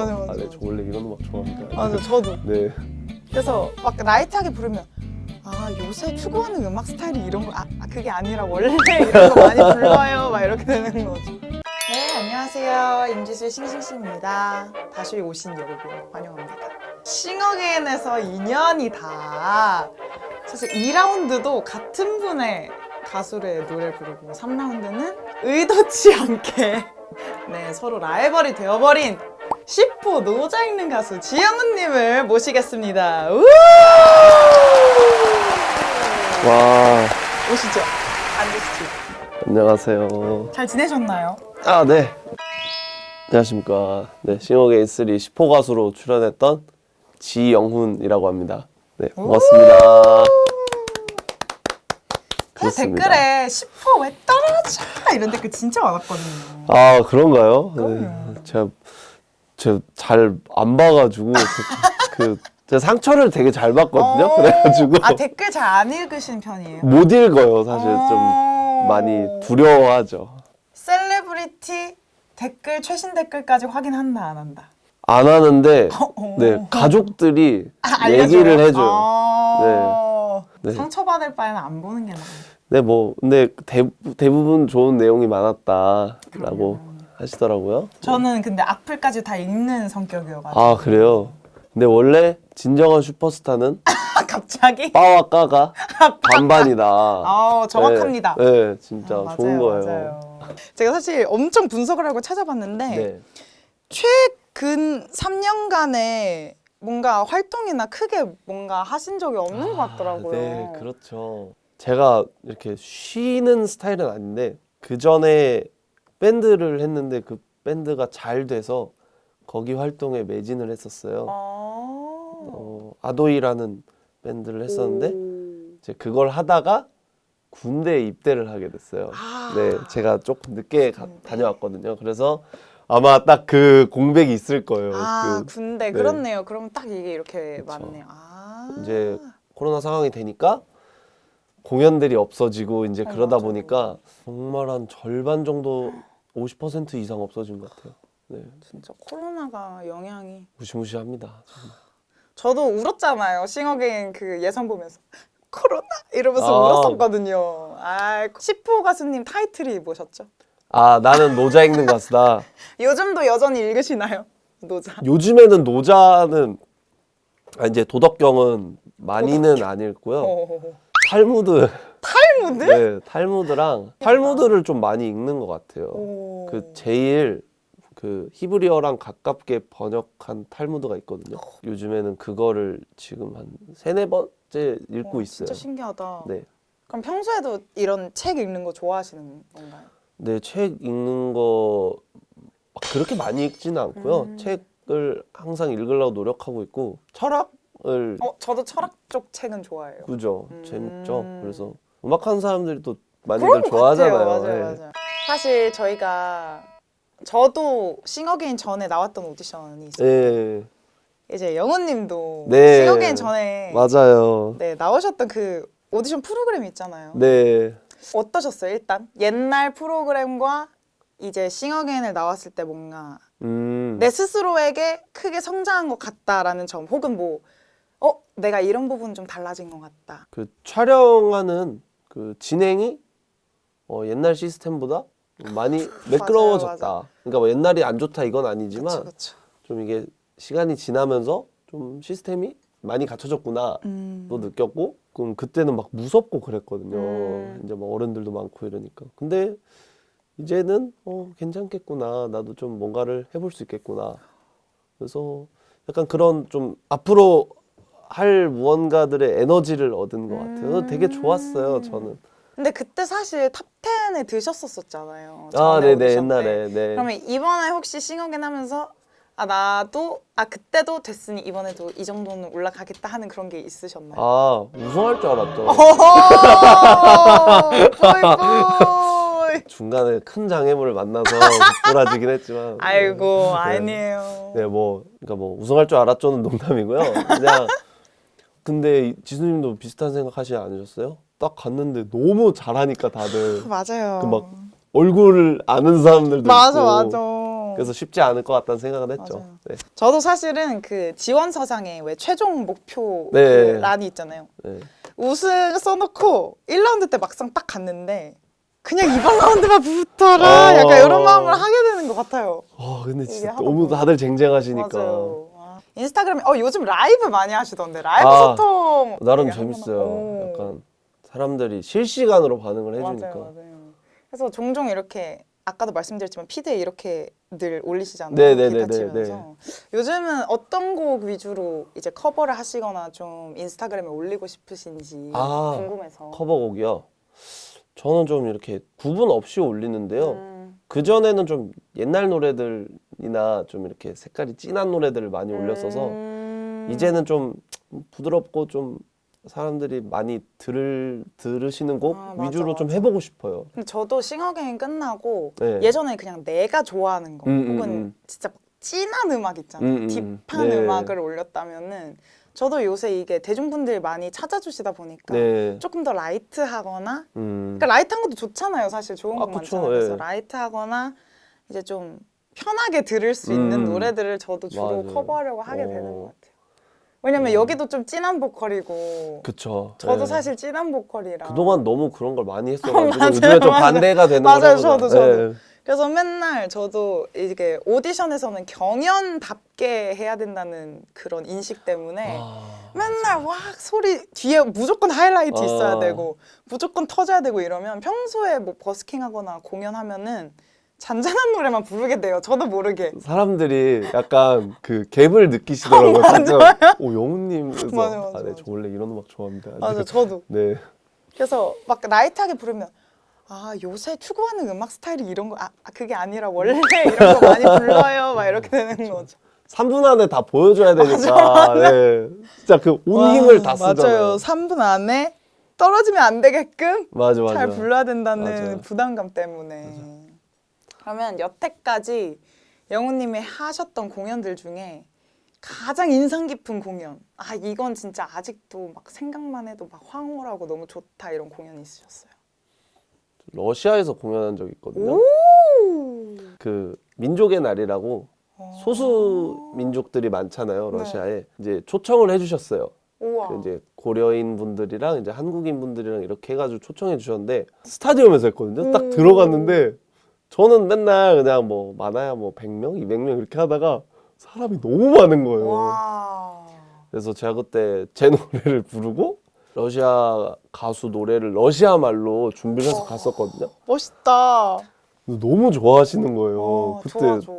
맞아, 맞아, 아, 네, 저 원래 이런 음악 좋아합니다. 맞아 저도. 네. 그래서 막 라이트하게 부르면 아 요새 추구하는 음악 스타일이 이런 거 아, 아, 그게 아니라 원래 이런 거 많이 불러요. 막 이렇게 되는 거죠. 네 안녕하세요. 임지수의 싱싱싱입니다. 다시 오신 여러분 환영합니다. 싱어게인에서 2년이 다. 사실 2라운드도 같은 분의 가수의 노래를 부르고 3라운드는 의도치 않게 네 서로 라이벌이 되어버린 10호 노자 있는 가수 지영은님을 모시겠습니다. 우! 와, 오시죠. 앉으시죠. 안녕하세요. 잘 지내셨나요? 아, 네. 안녕하십니까. 네, 싱어게인 3 10호 가수로 출연했던 지영훈이라고 합니다. 네, 반갑습니다. 그 그렇습니다. 댓글에 10호 왜 떨어져? 이런 댓글 진짜 많았거든요. 아, 그런가요? 네. 제가 제가 잘안 봐가지고 그, 그 상처를 되게 잘 받거든요. 어. 그래가지고 아 댓글 잘 안 읽으신 편이에요? 못 읽어요. 사실 좀 어. 많이 두려워하죠. 셀레브리티 댓글 최신 댓글까지 확인한다 안 한다? 안 하는데 어. 네 가족들이 아, 얘기를? 해줘요. 아. 네. 네. 상처받을 바에는 안 보는 게 나아요. 네, 뭐 근데 대, 대부분 좋은 내용이 많았다라고 하시더라고요. 저는 근데 악플까지 다 읽는 성격이어가지고 아 그래요. 근데 원래 진정한 슈퍼스타는 아, 갑자기? 빠와 까가 반반이다. 아 정확합니다. 네, 네, 진짜 아, 맞아요, 좋은 거예요. 맞아요. 제가 사실 엄청 분석을 하고 찾아봤는데 네. 최근 3년간에 뭔가 활동이나 크게 뭔가 하신 적이 없는 것 같더라고요. 네, 그렇죠. 제가 이렇게 쉬는 스타일은 아닌데 그 전에 밴드를 했는데 그 밴드가 잘 돼서 거기 활동에 매진을 했었어요. 아. 어, 아도이라는 밴드를 했었는데 오. 이제 그걸 하다가 군대에 입대를 하게 됐어요. 아. 네, 제가 조금 늦게 가- 다녀왔거든요. 그래서 아마 딱 그 공백이 있을 거예요. 아 그 군대 네. 그렇네요. 그러면 딱 이게 이렇게. 맞네요. 아. 이제 코로나 상황이 되니까 공연들이 없어지고 이제 어, 그러다 맞아요. 보니까 정말 한 절반 정도 50% 이상 없어진 것 같아요. 네, 진짜 코로나가 영향이 무시무시합니다. 정말. 저도 울었잖아요. 싱어게인 그 예선 보면서 코로나 이러면서 아. 울었었거든요. 아, 10호 가수님 타이틀이 뭐셨죠? 아 나는 노자 읽는 가수다. 요즘도 여전히 읽으시나요? 노자. 요즘에는 노자는 아, 이제 도덕경은 많이는 안 읽고요. 어. 탈무드, 탈무드? 네, 탈무드랑 탈무드를 좀 많이 읽는 것 같아요. 오. 그 제일 그 히브리어랑 가깝게 번역한 탈무드가 있거든요. 요즘에는 그거를 지금 한 세네 번째 읽고 와, 있어요. 진짜 신기하다. 네. 그럼 평소에도 이런 책 읽는 거 좋아하시는 건가요? 네, 책 읽는 거 막 그렇게 많이 읽지는 않고요. 음. 책을 항상 읽으려고 노력하고 있고 철학을 어, 저도 철학 쪽 책은 좋아해요. 그죠. 음. 재밌죠. 그래서 음악하는 사람들이 또 많이들 것 좋아하잖아요. 같아요. 맞아요, 네. 맞아요. 사실 저희가 저도 싱어게인 전에 나왔던 오디션이 있어요. 예, 이제 영훈님도 네. 싱어게인 전에 맞아요. 네 나오셨던 그 오디션 프로그램 있잖아요. 네. 어떠셨어요? 일단 옛날 프로그램과 이제 싱어게인을 나왔을 때 뭔가 음. 내 스스로에게 크게 성장한 것 같다라는 점, 혹은 뭐 어, 내가 이런 부분 좀 달라진 것 같다. 그 촬영하는 그 진행이 어, 옛날 시스템보다 많이 매끄러워졌다. 맞아요. 그러니까 뭐 옛날이 안 좋다 이건 아니지만 그렇죠. 좀 이게 시간이 지나면서 좀 시스템이 많이 갖춰졌구나 음. 또 느꼈고 그럼 그때는 막 무섭고 그랬거든요. 음. 이제 막 어른들도 많고 이러니까. 근데 이제는 어 괜찮겠구나. 나도 좀 뭔가를 해볼 수 있겠구나. 그래서 약간 그런 좀 앞으로 할 무언가들의 에너지를 얻은 것 같아요. 음. 되게 좋았어요. 저는. 근데 그때 사실 탑 10에 드셨었잖아요. 아, 전에 네네 오디션 때. 옛날에 네. 그러면 이번에 혹시 싱어게인 하면서 아 나도 아 그때도 됐으니 이번에도 이 정도는 올라가겠다 하는 그런 게 있으셨나요? 아 우승할 줄 알았죠. 어, 보이 보이. 중간에 큰 장애물을 만나서 부라지긴 했지만. 아이고 네. 아니에요. 네, 뭐, 그러니까 뭐 우승할 줄 알았죠는 농담이고요. 그냥 근데 이- 지수님도 비슷한 생각 하시지 않으셨어요? 딱 갔는데 너무 잘하니까 다들 맞아요. 그 막 얼굴 아는 사람들도 맞아 있고 맞아. 그래서 쉽지 않을 것 같다는 생각은 했죠. 맞아요. 네. 저도 사실은 그 지원 서상에 왜 최종 목표 네. 그 란이 있잖아요. 네. 우승 써놓고 1라운드 때 막상 딱 갔는데 그냥 이번 라운드만 붙어라 어. 약간 이런 마음을 하게 되는 것 같아요. 어, 근데 이게 진짜 하다 너무 보면. 다들 쟁쟁하시니까 맞아요. 아, 인스타그램에 어 요즘 라이브 많이 하시던데 라이브 아, 소통 나름 되게 재밌어요. 하구나. 오. 약간 사람들이 실시간으로 반응을 해주니까. 맞아요, 맞아요. 그래서 종종 이렇게 아까도 말씀드렸지만 피드에 이렇게 늘 올리시잖아요. 네네네네, 기타 치면서. 요즘은 어떤 곡 위주로 이제 커버를 하시거나 좀 인스타그램에 올리고 싶으신지 아, 궁금해서. 커버곡이요. 저는 좀 이렇게 구분 없이 올리는데요. 음, 그 전에는 좀 옛날 노래들이나 좀 이렇게 색깔이 진한 노래들을 많이 올렸어서 음. 이제는 좀 부드럽고 좀 사람들이 많이 들을 들으시는 곡 아, 맞아, 위주로 좀 맞아. 해보고 싶어요. 근데 저도 싱어게인 끝나고 네. 예전에 그냥 내가 좋아하는 거 음, 음, 혹은 음. 진짜 막 진한 음악 있잖아요. 음, 음, 딥한 네. 음악을 올렸다면은 저도 요새 이게 대중분들이 많이 찾아주시다 보니까 네. 조금 더 라이트하거나 음. 그러니까 라이트한 것도 좋잖아요. 사실 좋은 아, 거 그쵸, 많잖아요. 그래서 예. 라이트하거나 이제 좀 편하게 들을 수 있는 음. 노래들을 저도 주로 맞아요. 커버하려고 하게 되는 어. 것 같아요. 왜냐면 여기도 좀 진한 보컬이고 그쵸. 저도 네. 사실 진한 보컬이라 그동안 너무 그런 걸 많이 했어가지고 맞아요, 요즘에 좀 맞아요. 반대가 되는 맞아요. 저도, 저도. 네. 그래서 맨날 저도 이게 오디션에서는 경연답게 해야 된다는 그런 인식 때문에 아, 맨날 와 소리 뒤에 무조건 하이라이트 있어야 아. 되고 무조건 터져야 되고 이러면 평소에 뭐 버스킹하거나 공연하면은 잔잔한 노래만 부르게 돼요. 저도 모르게. 사람들이 약간 그 갭을 느끼시더라고요. 가끔. 오 영우님 그래서 맞아, 맞아, 아, 네, 맞아. 저 원래 이런 음악 좋아합니다. 맞아, 저도. 네. 그래서 막 라이트하게 부르면 아 요새 추구하는 음악 스타일이 이런 거 아 그게 아니라 원래 이런 거 많이 불러요. 막 이렇게 되는 거죠. 3분 안에 다 보여줘야 되니까. 네. 진짜 그 온 힘을 다 와, 쓰잖아요. 맞아요. 3분 안에 떨어지면 안 되게끔 맞아 맞아. 잘 불러야 된다는 맞아요. 부담감 때문에. 그러면 여태까지 영우님이 하셨던 공연들 중에 가장 인상 깊은 공연. 아 이건 진짜 아직도 막 생각만 해도 막 황홀하고 너무 좋다 이런 공연이 있으셨어요. 러시아에서 공연한 적이 있거든요. 오. 그 민족의 날이라고 어. 소수 민족들이 많잖아요 네. 러시아에 이제 초청을 해주셨어요. 우와. 그 이제 고려인 분들이랑 이제 한국인 분들이랑 이렇게 해가지고 초청해 주셨는데 스타디움에서 했거든요. 딱 오. 들어갔는데 저는 맨날 그냥 뭐 많아야 뭐 100명, 200명 이렇게 하다가 사람이 너무 많은 거예요. 와. 그래서 제가 그때 제 노래를 부르고 러시아 가수 노래를 러시아 말로 준비를 해서 어. 갔었거든요. 멋있다. 너무 좋아하시는 거예요. 어, 그때 좋아 좋아.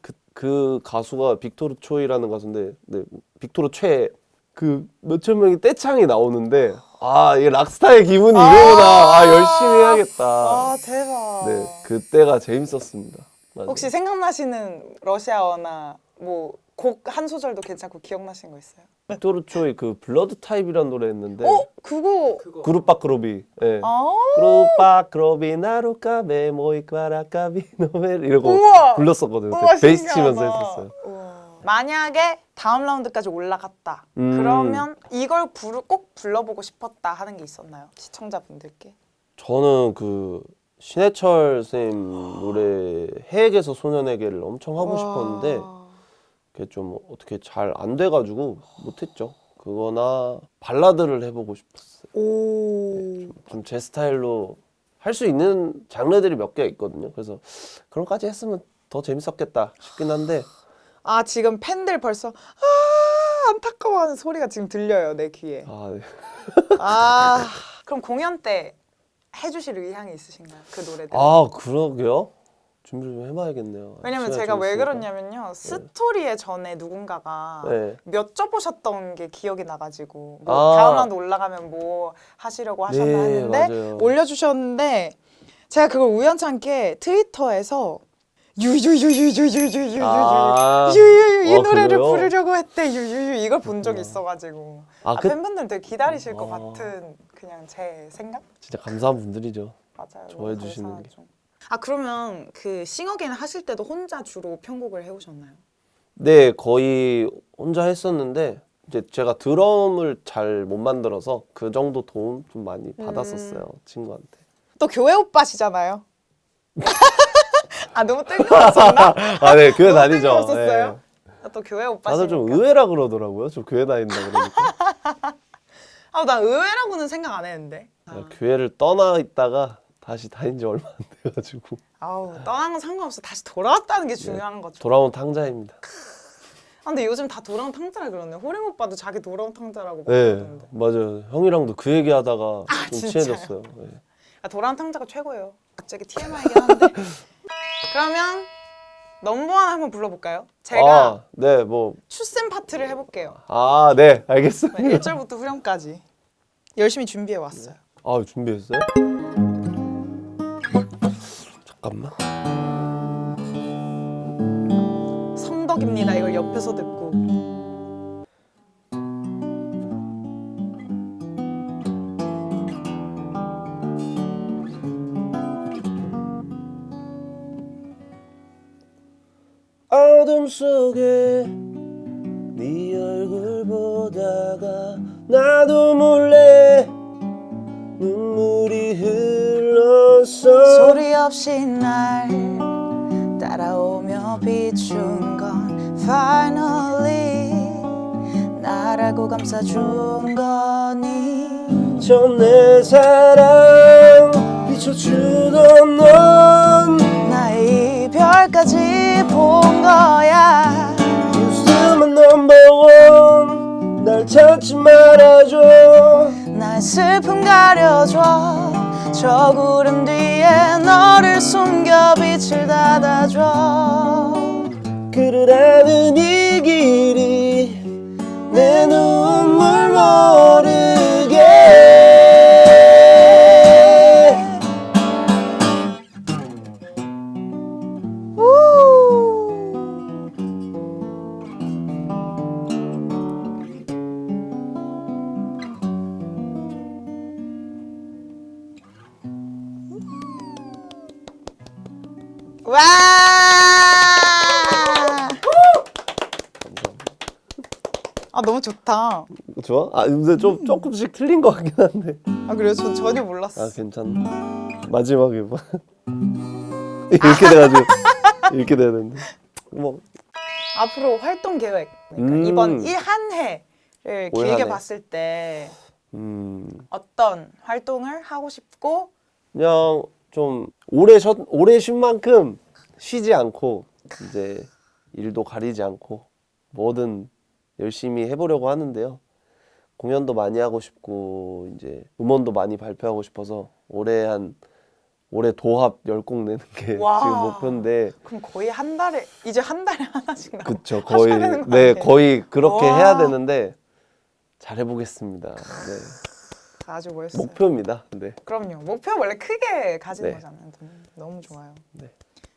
그, 그 가수가 빅토르 초이라는 가수인데 네, 빅토르 최 그 몇천 명이 떼창이 나오는데 아 이게 락스타의 기분이 아. 이거구나 아 열심히 해야겠다 아 대박. 네 그때가 재밌었습니다 맞아요. 혹시 생각나시는 러시아어나 뭐 곡 한 소절도 괜찮고 기억나시는 거 있어요? 빅토르 초이 그 블러드 타입이라는 노래 했는데 어 그거 그룹 바크로비 예 아 그룹 바크로비 나루카베 모이카라카비 노멜 이러고 우와! 불렀었거든요 우와, 그때 베이스 신기하다. 치면서 했었어요 우와. 만약에 다음 라운드까지 올라갔다. 음. 그러면 이걸 부르, 꼭 불러보고 싶었다 하는 게 있었나요? 시청자분들께. 저는 그 신해철 선생님 노래 해에게서 소년에게를 엄청 하고 와. 싶었는데 그게 좀 어떻게 잘 안 돼가지고 못했죠. 그거나 발라드를 해보고 싶었어요. 오. 좀 제 스타일로 할 수 있는 장르들이 몇 개 있거든요. 그래서 그런 까지 했으면 더 재밌었겠다 싶긴 한데 아 지금 팬들 벌써 아 안타까워하는 소리가 지금 들려요 내 귀에. 아, 네. 아 그럼 공연 때 해주실 의향이 있으신가요? 그 노래들? 아 그러게요. 준비를 좀 해봐야겠네요. 왜냐면 시간이 제가 좀 왜 있으니까. 그러냐면요 스토리에 전에 누군가가 네. 몇점 보셨던 게 기억이 나가지고 뭐 아. 다음 라운드 올라가면 뭐 하시려고 하셨나 네, 했는데 맞아요. 올려주셨는데 제가 그걸 우연찮게 트위터에서 유유유유유유유유유유 아. 유유유 이 어, 노래를 그래요? 부르려고 했대 유유유 이걸 본 적이 있어가지고 아, 아, 그- 팬분들 되게 기다리실 것 아. 같은 그냥 제 생각 진짜 감사한 분들이죠. 맞아요 좋아해 너무 주시는 감사하죠. 아 그러면 그 싱어게인 하실 때도 혼자 주로 편곡을 해오셨나요? 네, 거의 혼자 했었는데 이제 제가 드럼을 잘 못 만들어서 그 정도 도움 좀 많이 받았었어요 친구한테. 또 교회 오빠시잖아요. 아 너무 뜬금없었나? 아, 네, 교회 너무 다니죠. 뜬금없었어요? 네. 나또 교회 오빠 다들 좀 시니까. 의외라 그러더라고요. 저 교회 다닌다 그러니까. 아나 의외라고는 생각 안 했는데. 아. 교회를 떠나 있다가 다시 다닌 지 얼마 안 돼가지고 아우 떠난 건 상관없어. 다시 돌아왔다는 게 중요한 거죠. 돌아온 탕자입니다. 아, 근데 요즘 다 돌아온 탕자라 그러네. 호랭 오빠도 자기 돌아온 탕자라고 막 네, 그러던데. 맞아요. 형이랑도 그 얘기하다가 좀 아, 진짜요? 친해졌어요. 네. 아, 돌아온 탕자가 최고예요. 갑자기 TMI긴 한데. 그러면 넘버원 한번 불러볼까요? 제가 아, 네, 뭐, 추쌤 파트를 해볼게요. 아, 네, 알겠습니다. 네, 1절부터 후렴까지 열심히 준비해 왔어요. 아, 준비했어요? 잠깐만. 성덕입니다. 이걸 옆에서 듣고. 어둠 속에 네 얼굴 보다가 나도 몰래 없이 날 따라오며 비춘 건 finally 나라고 감싸준 거니? 전 내 사랑 비춰주던 넌 나의 이별까지 본 거야. 뉴스만 넘버원 날 찾지 말아줘. 날 슬픔 가려줘. 저 구름 뒤에 너를 숨겨 빛을 닫아줘. 그러라는 이 길이 내 눈물 모르 와! 아 너무 좋다. 좋아? 아 근데 좀 조금씩 틀린 것 같긴 한데 아 그래요? 전 전혀 몰랐어. 아 괜찮네 마지막에 봐 이렇게 돼가지고 이렇게 돼야 되는데 뭐 앞으로 활동 계획 그러니까 음. 이번 이한 해를 올 길게 한 해. 봤을 때 음, 어떤 활동을 하고 싶고 그냥 좀 오래 쉬 오래 쉰 만큼 쉬지 않고 이제 일도 가리지 않고 뭐든 열심히 해보려고 하는데요. 공연도 많이 하고 싶고 이제 음원도 많이 발표하고 싶어서 올해 한 올해 도합 열 곡 내는 게 와. 지금 목표인데 그럼 거의 한 달에 이제 한 달에 하나씩. 그쵸 거의 네? 거의 그렇게 와. 해야 되는데 잘 해보겠습니다. 네. 아주 멋있어요. 목표입니다. 네. 그럼요. 목표 원래 크게 가지는 네. 거잖아요. 음, 너무 좋아요. 네.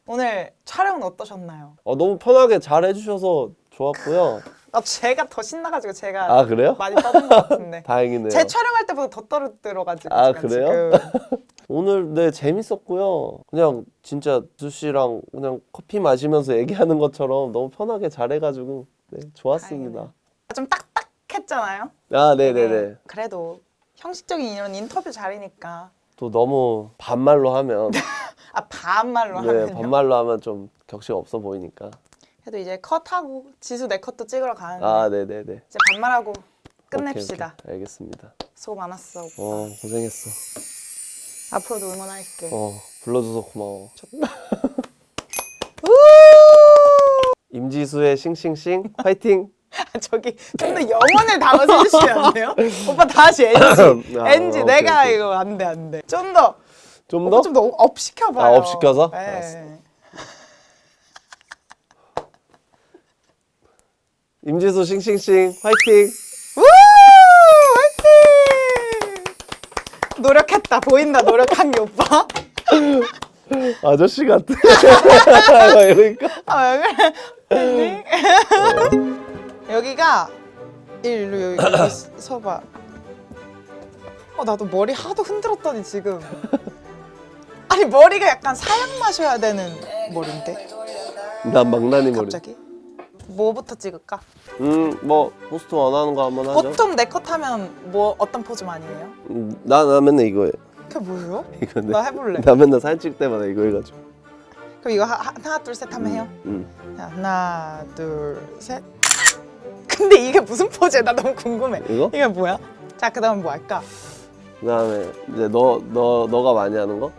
오늘 촬영은 어떠셨나요? 어, 너무 편하게 잘 해주셔서 좋았고요. 아 제가 더 신나가지고 제가 아 그래요? 많이 떠든 것 같은데. 다행이네요. 제 촬영할 때보다 더 떨어들어가지고 아, 제가 그래요? 지금. 오늘 네 재밌었고요. 그냥 진짜 수 씨랑 그냥 커피 마시면서 얘기하는 것처럼 너무 편하게 잘해가지고 네 좋았습니다. 다행이네요. 좀 딱딱했잖아요. 아 네네네. 그래도 형식적인 이런 인터뷰 자리니까 또 너무 반말로 하면 아 반말로 네 하면요. 반말로 하면 좀 격식 없어 보이니까. 그래도 이제 컷하고 지수 내 컷도 찍으러 가는데 아 네 네 네. 이제 반말하고 끝냅시다. 오케이, 오케이. 알겠습니다. 수고 많았어. 오빠. 어 고생했어. 앞으로도 응원할게. 어 불러줘서 고마워. 우! 임지수의 싱싱싱 화이팅. 저기 좀 더 영혼을 담아서 해주시면 안 돼요? 오빠 다시 NG. 아, NG. 오케이, 내가 오케이. 이거 안 돼, 안 돼. 좀 더. 좀 더? 좀 더 업 시켜봐요. 아, 업 시켜서? 네. 알았어. 임지수 싱싱싱 화이팅. 우! 화이팅! 노력했다. 보인다. 노력한 게 오빠. 아저씨 같아. 그러니까. 아, 왜 그래? 여기가 일로 여기, 여기 서봐. 어 나도 머리 하도 흔들었더니 지금 아니 머리가 약간 사양 마셔야 되는 머리인데 난 망나니 머리. 갑자기 뭐부터 찍을까? 음, 뭐 호스트 원하는 거 한번 하죠. 보통 내컷 하면 뭐 어떤 포즈 많이 해요? 음, 나, 나 맨날 이거 해. 그게 뭐예요? 이거 내, 나 해볼래. 나 맨날 사진 찍을 때마다 이거 해가지고. 그럼 이거 하, 하나 둘 셋 하면 해요. 응. 자, 하나 둘 셋. 근데 이게 무슨 포즈야? 나 너무 궁금해. 이거? 이게 뭐야? 자 그다음 뭐 할까? 그다음에 이제 너 너 너 가 많이 하는 거?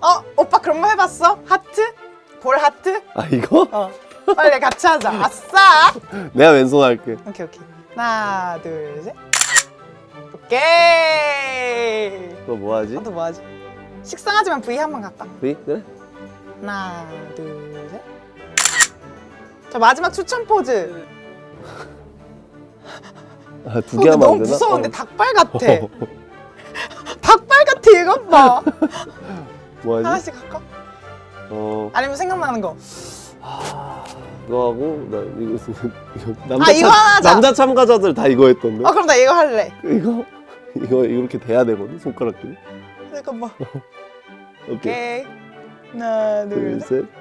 어 오빠 그런 거 해봤어? 하트? 볼 하트? 아 이거? 어 빨리 같이 하자. 아싸. 내가 왼손 할게. 오케이 오케이. 하나 둘 셋. 오케이. 너 뭐 하지? 또뭐 하지? 식상하지만 V 한번 갈까? V? 그래? 하나 둘 셋. 자 마지막 추천 포즈. 아, 두 어, 개 근데 하면 너무 안 되나? 무서운데 어. 닭발 같아. 닭발 같아 이것 봐. 뭐 하지? 하나씩 할까? 어 아니면 생각나는 거. 이거 하고 나 이거 이거 남자 아, 이거 참- 하나 하자. 남자 참가자들 다 이거 했던데. 아 그럼 나 이거 할래. 이거 이거 이렇게 돼야 되거든 손가락들이. 잠깐만. 오케이. 오케이. 하나 둘 둘 셋. 셋.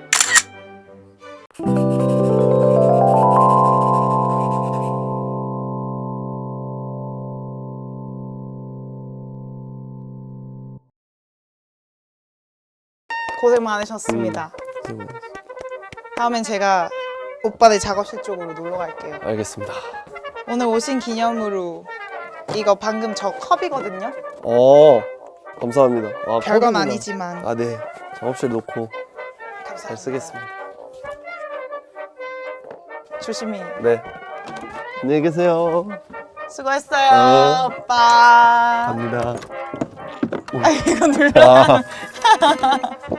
고생 많으셨습니다. 음. 다음엔 제가 오빠네 작업실 쪽으로 놀러 갈게요. 알겠습니다. 오늘 오신 기념으로 이거 방금 저 컵이거든요. 어 감사합니다. 아, 별건 컵이구나. 아니지만 아 네. 작업실 놓고 감사합니다. 잘 쓰겠습니다. 조심히 네. 안녕히 계세요. 수고했어요, 어. 오빠. 갑니다. 아 이거 눌러. 아.